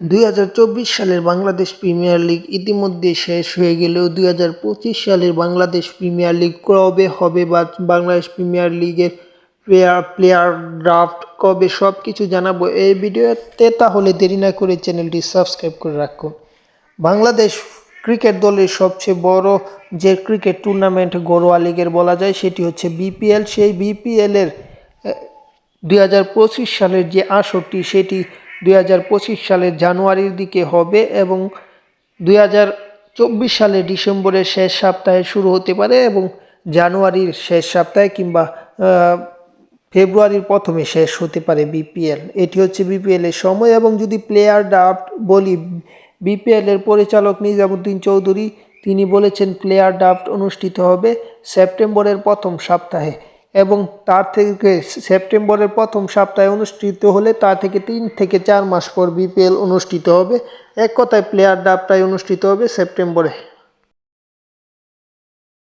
দুই হাজার চব্বিশ সালের বাংলাদেশ প্রিমিয়ার লিগ ইতিমধ্যে শেষ হয়ে গেলেও দুই হাজার পঁচিশ সালের বাংলাদেশ প্রিমিয়ার লিগ কবে হবে বা বাংলাদেশ প্রিমিয়ার লিগের প্লেয়ার প্লেয়ার ড্রাফট কবে সব কিছু জানাব এই ভিডিওতে, তাহলে দেরি না করে চ্যানেলটি সাবস্ক্রাইব করে রাখুন বাংলাদেশ ক্রিকেট দলের সবচেয়ে বড় যে ক্রিকেট টুর্নামেন্ট ঘরোয়া লিগের বলা যায়, সেটি হচ্ছে বিপিএল। সেই বিপিএলের দুই হাজার পঁচিশ সালের যে আসরটি, সেটি দুই হাজার পঁচিশ সালের জানুয়ারির দিকে হবে এবং দুই সালের ডিসেম্বরের শেষ সপ্তাহে শুরু হতে পারে এবং জানুয়ারির শেষ সপ্তাহে কিংবা ফেব্রুয়ারির প্রথমে শেষ হতে পারে বিপিএল। এটি হচ্ছে বিপিএলের সময় এবং যদি প্লেয়ার ড্রাফট বলি বিপিএলের পরিচালক নিজামুদ্দিন চৌধুরী, তিনি বলেছেন প্লেয়ার ড্রাফট অনুষ্ঠিত হবে সেপ্টেম্বরের প্রথম সপ্তাহে। এবং তার থেকে সেপ্টেম্বরের প্রথম সপ্তাহে অনুষ্ঠিত হলে তা থেকে তিন থেকে চার মাস পর বিপিএল অনুষ্ঠিত হবে। এক কথায় প্লেয়ার ডাবটাই অনুষ্ঠিত হবে সেপ্টেম্বরে।